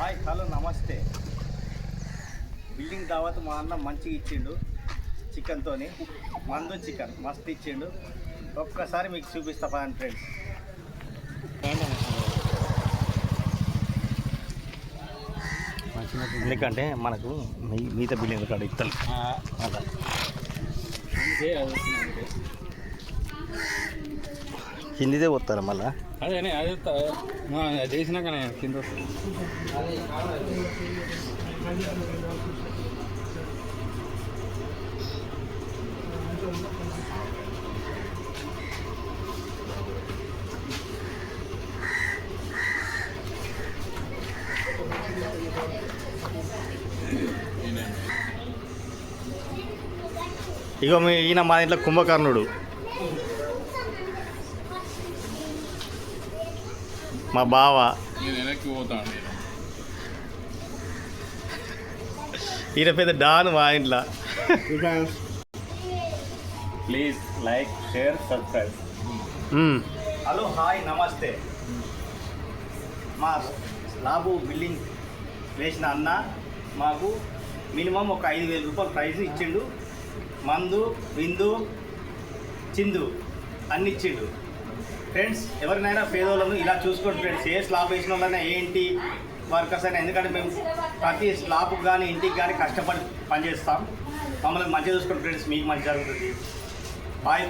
Hi hello నమస్తే. Building దావత్ మా అన్న మంచిగా ఇచ్చిండు చికెన్తోని. మందు చికెన్ మస్తు ఇచ్చిండు. ఒక్కసారి మీకు చూపిస్తా పదండి ఫ్రెండ్స్. ఎందుకంటే మనకు మిగతా బిల్డింగ్ కాడ ఇత్తలు. అలా హిందీదే పోతారా మళ్ళా అదేనే అదే అది చేసినాక కింద వస్తుంది. ఇగో మీ ఈయన మా ఇంట్లో కుంభకర్ణుడు మా బావ. ఈయన పెద్ద డాన్ మా ఇంట్లో. Please like share subscribe. Hello hi నమస్తే. మా స్లాబు బిల్డింగ్ వేసిన అన్న మాకు మినిమం ఒక ఐదు వేల రూపాయలు ప్రైజ్ ఇచ్చిండు. మందు విందు చిందు అన్ని ఇచ్చిండు. ఫ్రెండ్స్ ఎవరినైనా పేదోళ్ళను ఇలా చూసుకోండి ఫ్రెండ్స్ ఏ స్లాబ్ వేసిన వాళ్ళైనా ఏంటి? వర్కర్స్ అయినా. ఎందుకంటే మేము ప్రతి స్లాబ్కి కానీ ఇంటికి కానీ కష్టపడి పనిచేస్తాం. మమ్మల్ని మంచిగా చూసుకోండి ఫ్రెండ్స్ మీకు మంచి జరుగుతుంది. బాయ్